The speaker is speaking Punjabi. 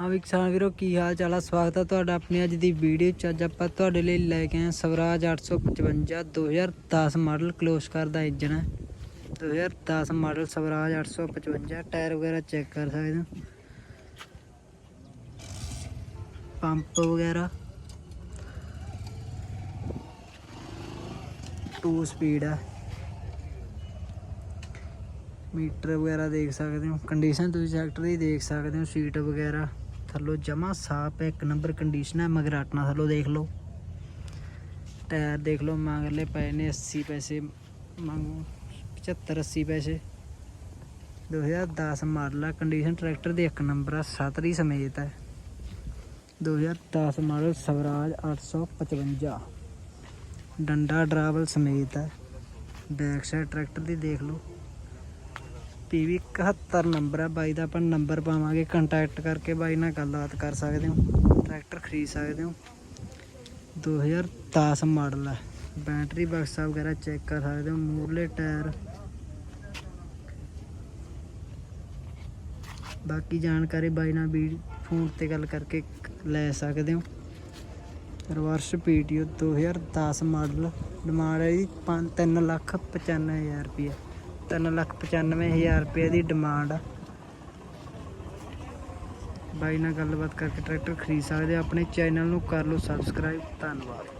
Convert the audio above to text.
ਹਾਂ ਵੀ ਕਿਸਾਨ ਵੀਰੋ, ਕੀ ਹਾਲ ਚਾਲ ਆ? ਸਵਾਗਤ ਹੈ ਤੁਹਾਡਾ ਆਪਣੀ ਅੱਜ ਦੀ ਵੀਡੀਓ ਚ। ਅੱਜ ਆਪਾਂ ਤੁਹਾਡੇ ਲਈ ਲੈ ਕੇ ਆਏ ਸਵਰਾਜ 855 2010 ਮਾਡਲ ਕਲੋਸ ਕਰਦਾ ਇੰਜਨ ਹੈ 2010 ਮਾਡਲ ਸਵਰਾਜ 855 ਟਾਇਰ ਵਗੈਰਾ ਚੈੱਕ ਕਰ ਸਕਦੇ ਹੋ। ਪੰਪ ਵਗੈਰਾ। 2 ਸਪੀਡ ਹੈ ਮੀਟਰ ਵਗੈਰਾ ਦੇਖ ਸਕਦੇ ਹੋ। ਕੰਡੀਸ਼ਨ ਤੁਸੀਂ ਸੈਕਟਰ ਦੀ ਦੇਖ ਸਕਦੇ ਹੋ, ਸੀਟ ਵਗੈਰਾ। ਥੱਲੋਂ ਜਮਾ ਸਾਫ਼ ਹੈ, ਇੱਕ ਨੰਬਰ ਕੰਡੀਸ਼ਨ ਹੈ, ਮਗਰ ਆਟਣਾ ਥੱਲੋਂ ਦੇਖ ਲਓ। ਟਾਇਰ ਦੇਖ ਲਓ, ਮਗਰਲੇ ਪਏ ਨੇ 80 ਪੈਸੇ ਮੰਗੋ 75 80 ਪੈਸੇ। 2010 ਮਾਡਲ ਆ ਕੰਡੀਸ਼ਨ ਟਰੈਕਟਰ ਦੀ ਇੱਕ ਨੰਬਰ ਆ ਸਤਰੀ ਸਮੇਤ ਹੈ। 2010 ਮਾਡਲ ਸਵਰਾਜ 855 ਡੰਡਾ ਡਰਾਵਲ ਸਮੇਤ ਹੈ। ਬੈਕ ਸਾਈਡ ਟਰੈਕਟਰ ਦੀ ਦੇਖ ਲਓ। ਪੀਵੀ 71 ਨੰਬਰ ਹੈ ਬਾਈ ਦਾ ਆਪਾਂ ਨੰਬਰ ਪਾਵਾਂਗੇ। ਕੰਟੈਕਟ ਕਰਕੇ ਬਾਈ ਨਾਲ ਗੱਲਬਾਤ ਕਰ ਸਕਦੇ ਹੋ। ਟਰੈਕਟਰ ਖਰੀਦ ਸਕਦੇ ਹੋ। 2010 ਮਾਡਲ ਹੈ ਬੈਟਰੀ ਬਕਸਾ ਵਗੈਰਾ ਚੈੱਕ ਕਰ ਸਕਦੇ ਹੋ। ਮੂਰਲੇ ਟਾਇਰ ਬਾਕੀ ਜਾਣਕਾਰੀ ਬਾਈ ਨਾਲ ਵੀ ਫੋਨ ਤੇ ਗੱਲ ਕਰਕੇ ਲੈ ਸਕਦੇ ਹੋ। ਰਿਵਰਸ ਪੀਟੀਓ 2010 ਮਾਡਲ ਡਿਮਾਂਡ ਹੈ ਜੀ 3 ਲੱਖ 95000 ਰੁਪਏ 3 ਲੱਖ 95000 ਰੁਪਏ ਦੀ ਡਿਮਾਂਡ ਆ। ਬਾਈ ਨਾਲ ਗੱਲਬਾਤ ਕਰਕੇ ਟਰੈਕਟਰ ਖਰੀਦ ਸਕਦੇ ਹੋ। ਆਪਣੇ ਚੈਨਲ ਨੂੰ ਕਰ ਲਓ ਸਬਸਕ੍ਰਾਈਬ ਧੰਨਵਾਦ।